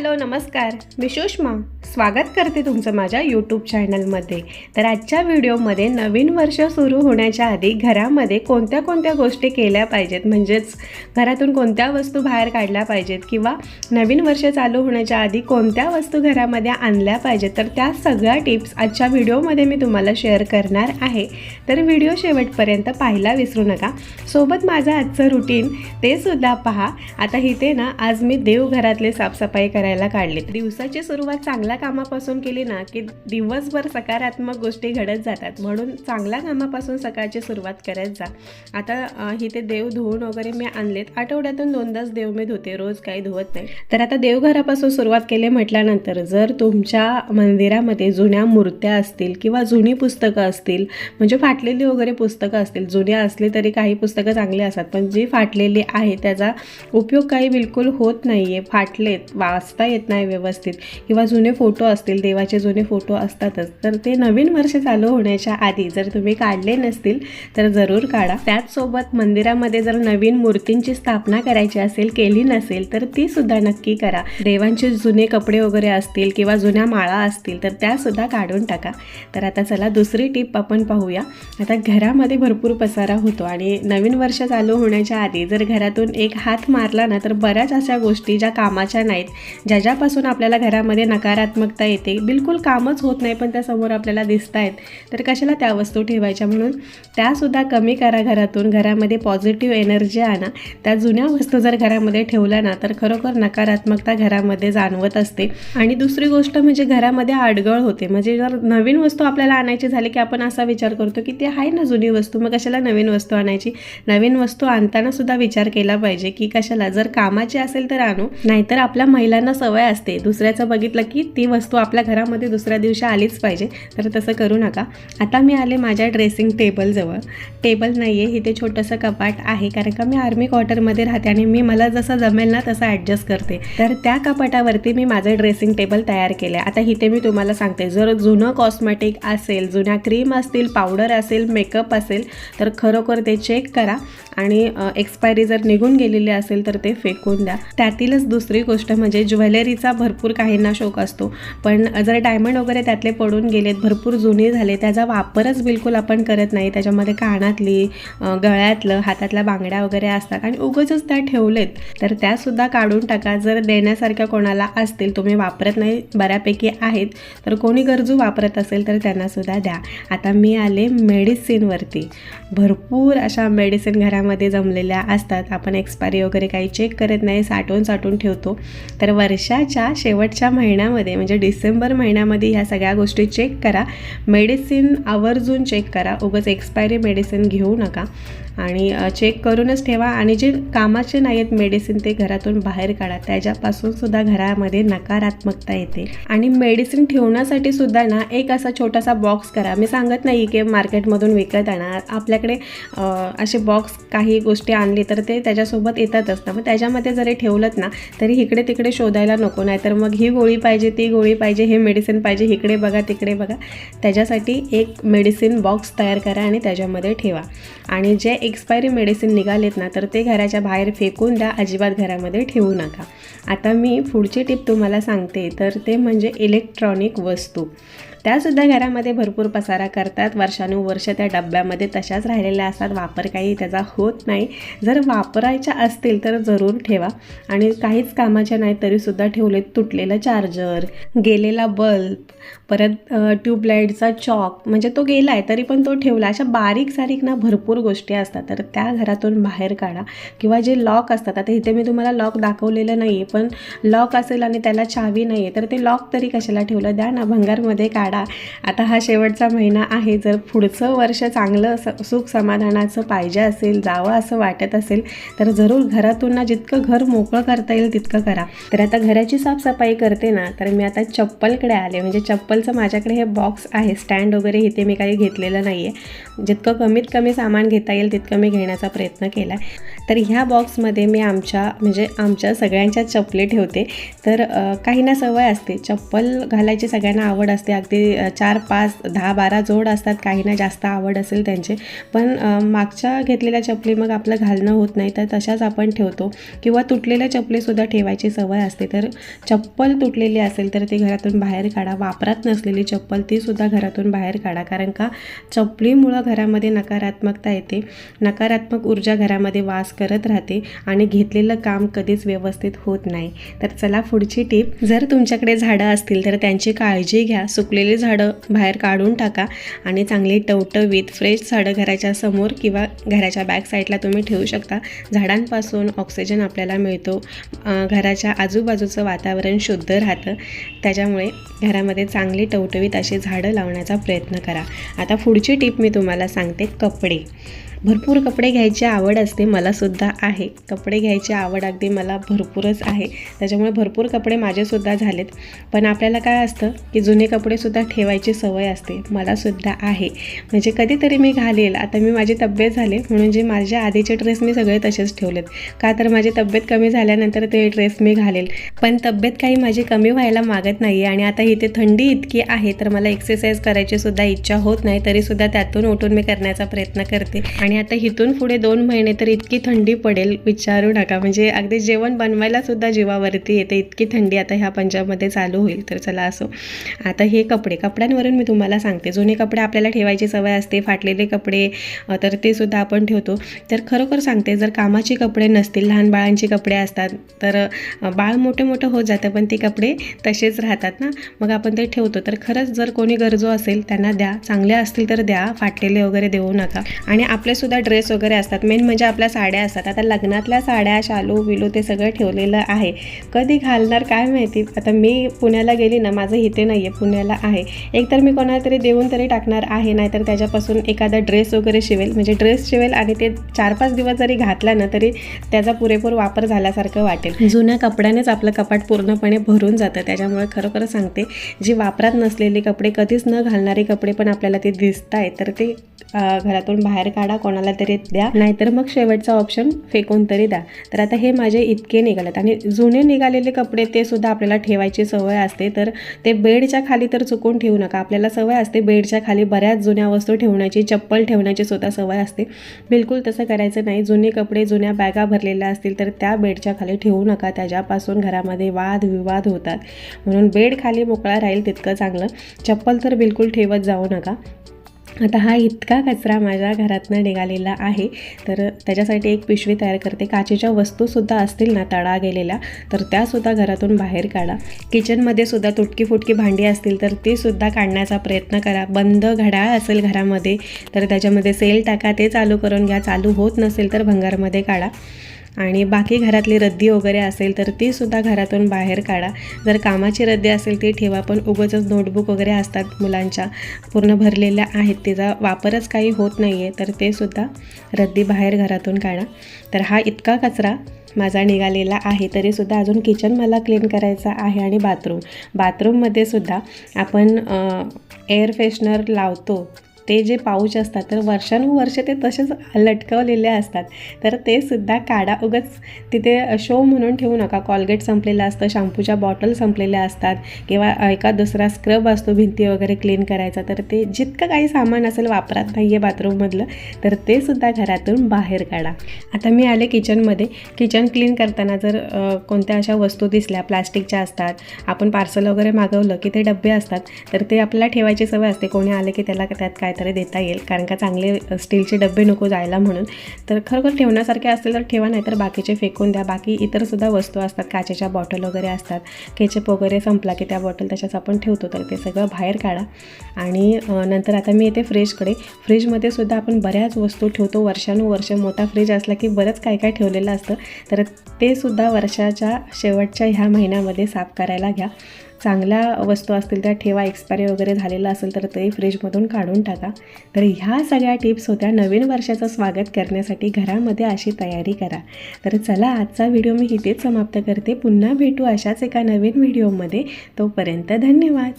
Hello નમસ્કાર. વિશેષમાં स्वागत करते तुमचं माझ्या यूट्यूब चॅनलमध्ये तर आजच्या व्हिडिओमध्ये नवीन वर्ष सुरू होण्याच्या आधी घरामध्ये कोणत्या कोणत्या गोष्टी केल्या पाहिजेत? म्हणजेच घरातून कोणत्या वस्तू बाहेर काढल्या पाहिजेत? किंवा नवीन वर्ष चालू होण्याच्या आधी कोणत्या वस्तू घरामध्ये आणल्या पाहिजेत? तर त्या सगळ्या टिप्स आजच्या व्हिडिओमध्ये मी तुम्हाला शेअर करणार आहे. तर व्हिडिओ शेवटपर्यंत पाहायला विसरू नका. सोबत माझं आजचं रुटीन ते सुद्धा पहा. आता इथे ना आज मी देवघरातले साफसफाई करायला काढली. दिवसाची सुरुवात चांगल्या कामापासून केली ना की दिवसभर सकारात्मक गोष्टी घडत जातात. म्हणून चांगल्या कामापासून सकाळची सुरुवात करत जा. आता इथे देव धुवून वगैरे मी आणलेत. आठवड्यातून दोनदाच देव मी धुते रोज काही धुवत नाही. तर आता देवघरापासून सुरुवात केली म्हटल्यानंतर जर तुमच्या मंदिरामध्ये जुन्या मूर्त्या असतील किंवा जुनी पुस्तकं असतील म्हणजे फाटलेली वगैरे पुस्तकं असतील जुन्या असली तरी काही पुस्तकं चांगली असतात पण जी फाटलेली आहे त्याचा उपयोग काही बिलकुल होत नाही आहे फाटलेत वाचता येत नाही व्यवस्थित. किंवा जुने फोटो फोटो असतील देवाचे जुने फोटो असतातच. तर ते नवीन वर्ष चालू होण्याच्या आधी जर तुम्ही काढले नसतील तर जरूर काढा. त्याचसोबत मंदिरामध्ये जर नवीन मूर्तींची स्थापना करायची असेल केली नसेल तर ती सुद्धा नक्की करा. देवांचे जुने कपडे वगैरे असतील किंवा जुन्या माळा असतील तर त्या सुद्धा काढून टाका. तर आता चला दुसरी टिप आपण पाहूया. आता घरामध्ये भरपूर पसारा होतो आणि नवीन वर्ष चालू होण्याच्या आधी जर घरातून एक हात मारला ना तर बऱ्याच अशा गोष्टी ज्या कामाच्या नाहीत ज्याच्यापासून आपल्याला घरामध्ये नकारात्मक नकारात्मकता येते. बिलकुल कामच होत नाही पण त्या समोर आपल्याला दिसत आहेत तर कशाला त्या वस्तू ठेवायच्या म्हणून? त्यासुद्धा कमी करा घरातून. घरामध्ये पॉझिटिव्ह एनर्जी आणा. त्या जुन्या वस्तू जर घरामध्ये ठेवल्या ना तर खरोखर नकारात्मकता घरामध्ये जाणवत असते. आणि दुसरी गोष्ट म्हणजे घरामध्ये आडगळ होते. म्हणजे जर नवीन वस्तू आपल्याला आणायची झाली की आपण असा विचार करतो की ते आहे ना जुनी वस्तू मग कशाला नवीन वस्तू आणायची? नवीन वस्तू आणताना सुद्धा विचार केला पाहिजे की कशाला? जर कामाची असेल तर आणू. नाहीतर आपल्या महिलांना सवय असते. दुसऱ्याचं बघितलं की ती वस्तू आपल्या घरामध्ये दुसऱ्या दिवशी आलीच पाहिजे. तर तसं करू नका. आता मी आले माझ्या ड्रेसिंग टेबलजवळ टेबल नाही आहे इथे छोटंसं कपाट आहे. कारण का मी आर्मी क्वार्टरमध्ये राहते आणि मी मला जसं जमेल ना तसं ॲडजस्ट करते. तर त्या कपाटावरती मी माझं ड्रेसिंग टेबल तयार केलं आहे आता इथे मी तुम्हाला सांगते. जर जुनं कॉस्मेटिक असेल जुन्या क्रीम असतील पावडर असेल मेकअप असेल तर खरोखर ते चेक करा. आणि एक्सपायरी जर निघून गेलेली असेल तर ते फेकून द्या. त्यातीलच दुसरी गोष्ट म्हणजे ज्वेलरीचा भरपूर काहींना शौक असतो. पण जर डायमंड वगैरे त्यातले पडून गेलेत भरपूर जुने झाले त्याचा वापरच बिलकुल आपण करत नाही. त्याच्यामध्ये कानातली गळ्यातलं हातातल्या बांगड्या वगैरे असतात आणि उगचच त्या ठेवलेत. तर त्यासुद्धा काढून टाका. जर देण्यासारख्या कोणाला असतील तुम्ही वापरत नाही बऱ्यापैकी आहेत तर कोणी गरजू वापरत असेल तर त्यांनासुद्धा द्या. आता मी आले मेडिसिनवरती भरपूर अशा मेडिसिन घरामध्ये जमलेल्या असतात. आपण एक्सपायरी वगैरे काही चेक करत नाही साठवून साठवून ठेवतो. तर वर्षाच्या शेवटच्या महिन्यामध्ये म्हणजे म्हणजे डिसेंबर महिन्यामध्ये ह्या सगळ्या गोष्टी चेक करा. मेडिसिन आवर्जून चेक करा. उगाच एक्सपायरी मेडिसिन घेऊ नका. आणि चेक करूनच ठेवा आणि जे कामाचे नाही आहेत मेडिसिन ते घरातून बाहेर काढा. त्याच्यापासून सुद्धा घरामध्ये नकारात्मकता येते. आणि मेडिसिन ठेवण्यासाठी सुद्धा ना एक असा छोटासा बॉक्स करा. मी सांगत नाही की मार्केटमधून विकत आणा. आपल्याकडे असे बॉक्स काही गोष्टी आणली तर ते त्याच्यासोबत येतातच ना. मग त्याच्यामध्ये जरी ठेवलंत ना तरी इकडे तिकडे शोधायला नको. नाही तर मग ही गोळी पाहिजे ती गोळी पाहिजे हे मेडिसिन पाहिजे इकडे बघा तिकडे बघा. त्याच्यासाठी एक मेडिसिन बॉक्स तयार करा आणि त्याच्यामध्ये ठेवा. आणि जे एक्सपायरी मेडिसिन निघालेत ना तर ते घराच्या बाहेर फेकून द्या अजिबात घरामध्ये ठेवू नका. आता मी पुढची टिप तुम्हाला सांगते तर ते म्हणजे इलेक्ट्रॉनिक वस्तू. त्यासुद्धा घरामध्ये भरपूर पसारा करतात. वर्षानुवर्ष त्या डब्यामध्ये तशाच राहिलेल्या असतात. वापर काही त्याचा होत नाही. जर वापरायच्या असतील तर जरूर ठेवा. आणि काहीच कामाच्या नाही तरीसुद्धा ठेवले तुटलेलं चार्जर गेलेला बल्ब परत ट्यूबलाईटचा चॉक म्हणजे तो गेला आहे तरी पण तो ठेवला. अशा बारीक सारीक ना भरपूर गोष्टी असतात. तर त्या घरातून बाहेर काढा. किंवा जे लॉक असतात आता इथे मी तुम्हाला लॉक दाखवलेलं नाही आहे पण लॉक असेल आणि त्याला चावी नाही आहे तर ते लॉक तरी कशाला ठेवलं? द्या ना भंगारमध्ये काढा. आता हा शेवटचा महिना आहे. जर पुढचं वर्ष चांगलं स सुख समाधानाचं पाहिजे असेल जावं असं वाटत असेल तर जरूर घरातून ना जितकं घर मोकळं करता येईल तितकं करा. तर आता घराची साफसफाई करते ना तर मी आता चप्पलकडे आले. म्हणजे चप्पलचं माझ्याकडे हे बॉक्स आहे. स्टँड वगैरे इथे मी काही घेतलेलं नाही आहे जितकं कमीत कमी सामान घेता येईल तितकं मी घेण्याचा प्रयत्न केला आहे तर ह्या बॉक्समध्ये मी आमच्या म्हणजे आमच्या सगळ्यांच्या चपली ठेवते. तर काही काहींना सवय असते. चप्पल घालायची सगळ्यांना आवड असते. अगदी चार पाच दहा बारा जोड असतात. काहींना जास्त आवड असेल त्यांचे. पण मागच्या घेतलेल्या चपली मग आपलं घालणं होत नाही. तर तशाच आपण ठेवतो. किंवा तुटलेल्या चपलीसुद्धा ठेवायची सवय असते. तर चप्पल तुटलेली असेल तर ती घरातून बाहेर काढा. वापरात नसलेली चप्पल तीसुद्धा घरातून बाहेर काढा. कारण का? चपलीमुळं घरामध्ये नकारात्मकता येते. नकारात्मक ऊर्जा घरामध्ये वास करत राहते आणि घेतलेलं काम कधीच व्यवस्थित होत नाही. तर चला पुढची टीप. जर तुमच्याकडे झाडं असतील तर त्यांची काळजी घ्या. सुकलेली झाडं बाहेर काढून टाका आणि चांगली टवटवीत फ्रेश झाडं घराच्या समोर किंवा घराच्या बॅक साईडला तुम्ही ठेवू शकता. झाडांपासून ऑक्सिजन आपल्याला मिळतो. घराच्या आजूबाजूचं वातावरण शुद्ध राहतं. त्याच्यामुळे घरामध्ये चांगली टवटवीत अशी झाडं लावण्याचा प्रयत्न करा. आता पुढची टीप मी तुम्हाला सांगते कपडे. भरपूर कपडे घ्यायची आवड असते मलासुद्धा आहे. कपडे घ्यायची आवड अगदी मला भरपूरच आहे. त्याच्यामुळे भरपूर कपडे माझेसुद्धा झालेत. पण आपल्याला काय असतं की जुने कपडेसुद्धा ठेवायची सवय असते मलासुद्धा आहे. म्हणजे कधीतरी मी घालेल आता मी माझी तब्येत झाले म्हणून जे माझे आधीचे ड्रेस मी सगळे तसेच ठेवलेत. का तर माझी तब्येत कमी झाल्यानंतर ते ड्रेस मी घालेल. पण तब्येत काही माझी कमी व्हायला मागत नाही आहे आणि आता इथे थंडी इतकी आहे तर मला एक्सरसाइज करायची सुद्धा इच्छा होत नाही तरीसुद्धा त्यातून उठून मी करण्याचा प्रयत्न करते. आणि आणि आता इथून पुढे दोन महिने तर इतकी थंडी पडेल विचारू नका. म्हणजे अगदी जेवण बनवायला सुद्धा जीवावरती येते इतकी थंडी आता ह्या पंजाबमध्ये चालू होईल तर चला असो. आता हे कपडे कपड्यांवरून मी तुम्हाला सांगते. जुने कपडे आपल्याला ठेवायची सवय असते फाटलेले कपडे तर ते सुद्धा आपण ठेवतो. तर खरोखर सांगते जर कामाचे कपडे नसतील लहान बाळांचे कपडे असतात तर बाळ मोठे मोठं होत जातं पण ते कपडे तसेच राहतात ना. मग आपण ते ठेवतो. तर खरंच जर कोणी गरजू असेल त्यांना द्या. चांगले असतील तर द्या. फाटलेले वगैरे देऊ नका. आणि आपल्या सुद्धा ड्रेस वगैरे असतात. मेन म्हणजे आपल्या साड्या असतात. आता लग्नातल्या साड्या शालू विलू ते सगळं ठेवलेलं आहे. कधी घालणार काय माहिती? आता मी पुण्याला गेली ना माझं इथे नाही आहे पुण्याला आहे. एकतर मी कोणाला तरी देऊन तरी टाकणार आहे नाहीतर त्याच्यापासून एखादा ड्रेस वगैरे शिवेल. म्हणजे ड्रेस शिवेल आणि ते चार पाच दिवस जरी घातला ना तरी त्याचा पुरेपूर वापर झाल्यासारखं वाटेल. जुन्या कपड्यानेच आपलं कपाट पूर्णपणे भरून जातं. त्याच्यामुळे खरोखर सांगते जी वापरात नसलेले कपडे कधीच न घालणारे कपडे पण आपल्याला ते दिसत आहेत तर ते घरातून बाहेर काढा कोणाला तरी द्या. नाहीतर मग शेवटचा ऑप्शन फेकून तरी द्या. तर आता हे माझे इतके निघालेत. आणि जुने निघालेले कपडे ते सुद्धा आपल्याला ठेवायची सवय असते. तर ते बेडच्या खाली तर चुकून ठेवू नका. आपल्याला सवय असते बेडच्या खाली बऱ्याच जुन्या वस्तू ठेवण्याची चप्पल ठेवण्याची सुद्धा सवय असते. बिलकुल तसं करायचं नाही. जुने कपडे जुन्या बॅगा भरलेल्या असतील तर त्या बेडच्या खाली ठेवू नका. त्याच्यापासून घरामध्ये वाद विवाद होतात. म्हणून बेड खाली मोकळा राहील तितकं चांगलं. चप्पल तर बिलकुल ठेवत जाऊ नका. आता हा इतका कचरा माझ्या घरातनं निघालेला आहे. तर त्याच्यासाठी एक पिशवी तयार करते. काचेच्या वस्तूसुद्धा असतील ना तडा गेलेल्या तर त्यासुद्धा घरातून बाहेर काढा. किचनमध्ये सुद्धा तुटकी फुटकी भांडी असतील तर ती सुद्धा काढण्याचा प्रयत्न करा. बंद घड्याळ असेल घरामध्ये तर त्याच्यामध्ये सेल टाका. ते चालू करून घ्या. चालू होत नसेल तर भंगारमध्ये काढा. आणि बाकी घरातली रद्दी वगैरे असेल तर ती सुद्धा घरातून बाहेर काढा. जर कामाची रद्दी असेल ती ठेवा पण उगाचच नोटबुक वगैरे असतात मुलांच्या पूर्ण भरलेल्या आहेत तिचा वापरच काही होत नाही आहे तर ते सुद्धा रद्दी बाहेर घरातून काढा. तर हा इतका कचरा माझा निघालेला आहे तरीसुद्धा अजून किचन मला क्लीन करायचं आहे आणि बाथरूम बाथरूममध्ये सुद्धा आपण एअर फ्रेशनर लावतो ते जे पाऊच असतात तर वर्षानुवर्ष ते तसेच लटकवलेले असतात. तर ते सुद्धा काढा. उगाच तिथे शो म्हणून ठेवू नका. कॉलगेट संपलेलं असतं शॅम्पूच्या बॉटल संपलेल्या असतात किंवा एका दुसरा स्क्रब असतो भिंती वगैरे क्लीन करायचा तर ते जितकं काही सामान असेल वापरात नाही आहे बाथरूममधलं तर ते सुद्धा घरातून बाहेर काढा. आता मी आले किचनमध्ये किचन क्लीन करताना जर कोणत्या अशा वस्तू दिसल्या प्लास्टिकच्या असतात आपण पार्सल वगैरे मागवलं की ते डबे असतात तर ते आपल्याला ठेवायची सवय असते. कोणी आले की त्याला त्यात काय तरी देता येईल कारण का चांगले स्टीलचे डबे नको जायला म्हणून. तर खरोखर ठेवण्यासारखे असतील तर ठेवा नाही तर बाकीचे फेकून द्या. बाकी इतरसुद्धा वस्तू असतात काचेच्या बॉटल वगैरे असतात. केचप वगैरे संपला की त्या बॉटल त्याच्यात आपण ठेवतो तर ते सगळं बाहेर काढा. आणि नंतर आता मी येते फ्रीजकडे फ्रीजमध्ये सुद्धा आपण बऱ्याच वस्तू ठेवतो. वर्षानुवर्ष मोठा फ्रीज असला की बरंच काय काय ठेवलेलं असतं. तर ते सुद्धा वर्षाच्या शेवटच्या ह्या महिन्यामध्ये साफ करायला घ्या. चांगल्या वस्तू असतील त्या ठेवा एक्सपायरी वगैरे झालेलं असेल तर ते फ्रीजमधून काढून टाका. तर ह्या सगळ्या टिप्स होत्या. नवीन वर्षाचं स्वागत करण्यासाठी घरामध्ये अशी तयारी करा. तर चला आजचा व्हिडिओ मी इथेच समाप्त करते. पुन्हा भेटू अशाच एका नवीन व्हिडिओमध्ये तोपर्यंत धन्यवाद.